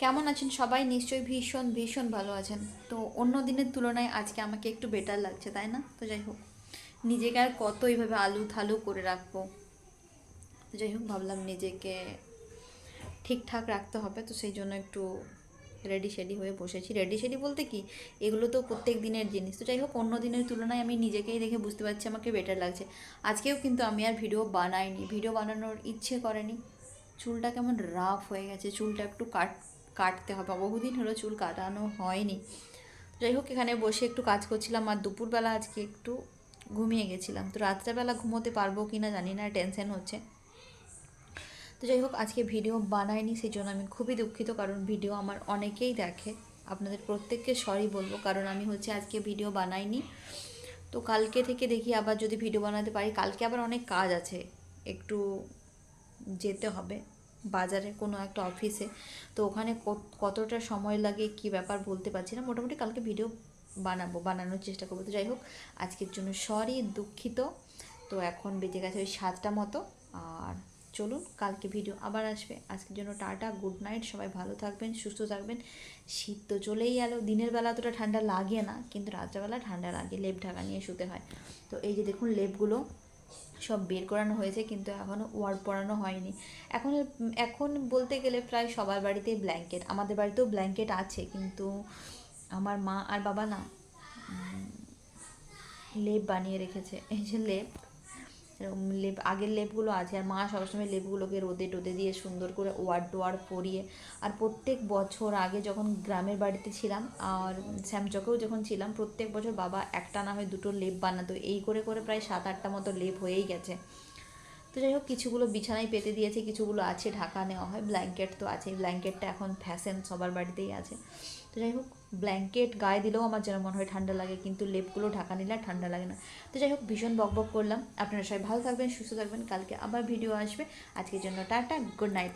কেমন আছেন সবাই? নিশ্চয়ই ভীষণ ভীষণ ভালো আছেন। তো অন্য দিনের তুলনায় আজকে আমাকে একটু বেটার লাগছে, তাই না? তো যাই হোক, নিজেকে আর কত এইভাবে আলু থালু করে রাখব? তো যাই হোক, ভাবলাম নিজেকে ঠিকঠাক রাখতে হবে, তো সেই জন্য একটু রেডি শেডি হয়ে বসেছি। রেডি শেডি বলতে কি? এগুলো তো প্রত্যেক দিনের জিনিস। তো যাই হোক, অন্য দিনের তুলনায় আমি নিজেকেই দেখে বুঝতে পারছি আমাকে বেটার লাগছে। আজকেও কিন্তু আমি আর ভিডিও বানাইনি। ভিডিও বানানোর ইচ্ছে করেনি। চুলটা কেমন রাফ হয়ে গেছে, চুলটা একটু কাট কাটতে হবে। বহুদিন হলো চুল কাটানো হয়নি। যাই হোক, এখানে বসে একটু কাজ করছিলাম আর দুপুরবেলা আজকে একটু ঘুমিয়ে গেছিলাম। তো রাত্রেবেলা ঘুমোতে পারব কি না জানি না, টেনশন হচ্ছে। তো যাই হোক, আজকে ভিডিও বানাইনি সেই জন্য আমি খুবই দুঃখিত, কারণ ভিডিও আমার অনেকেই দেখে। আপনাদের প্রত্যেককে সরি বলব, কারণ আমি হচ্ছে আজকে ভিডিও বানাইনি। তো কালকে থেকে দেখি আবার যদি ভিডিও বানাতে পারি, কালকে আবার অনেক কাজ আছে, একটু যেতে হবে। বাজারে কোনো একটা অফিসে তো ওখানে কত- কতটা সময় লাগে, কি ব্যাপার বলতে পারছি না। মোটামুটি কালকে ভিডিও বানাবো, বানানোর চেষ্টা করব। তো যাই হোক, আজকের জন্য সরি দুঃখিত। তো এখন বেজে গেছে ওই সাতটা মতো। আর চলুন, কালকে ভিডিও আবার আসবে। আজকের জন্য টাটা গুড নাইট সবাই ভালো থাকবেন, সুস্থ থাকবেন। শীত তো চলেই গেল দিনের বেলা অতটা ঠান্ডা লাগে না, কিন্তু রাত্রেবেলা ঠান্ডা লাগে, লেপ ঢাকা নিয়ে শুতে হয়। তো এই যে দেখুন লেপগুলো সব বের করানো হয়েছে, কিন্তু এখনও ওয়ার পরানো হয়নি। এখন এখন বলতে গেলে প্রায় সবার বাড়িতেই ব্ল্যাঙ্কেট। আমাদের বাড়িতেও ব্ল্যাঙ্কেট আছে, কিন্তু আমার মা আর বাবা না লেপ বানিয়ে রেখেছে। এই যে লেপ। লেপ, আগের লেপগুলো আছে আর মা সবসময় লেপগুলোকে রোদে টোদে দিয়ে সুন্দর করে ওয়ার ডোয়ার পরিয়ে আর প্রত্যেক বছর আগে যখন গ্রামের বাড়িতে ছিলাম আর শ্যামচকেও যখন ছিলাম, প্রত্যেক বছর বাবা একটা না হয় দুটো লেপ বানাতো। এই করে করে প্রায় সাত আটটা মতো লেপ হয়েই গেছে। তো যাই হোক, কিছুগুলো বিছানায় পেতে দিয়েছে, কিছুগুলো আছে, ঢাকা নেওয়া হয় ব্ল্যাঙ্কেট তো আছে ব্ল্যাঙ্কেটটা এখন ফ্যাশন সবার বাড়িতেই আছে। তো যাই হোক ব্ল্যাঙ্কেট গায়ে দিলেও আমার যেন মনে হয় ঠান্ডা লাগে, কিন্তু লেপগুলো ঢাকা নিলে ঠান্ডা লাগে না। তো যাই হোক, ভীষণ বক বক করলাম। আপনারা সবাই ভালো থাকবেন, সুস্থ থাকবেন, কালকে আবার ভিডিও আসবে। আজকের জন্য টাটা গুড নাইট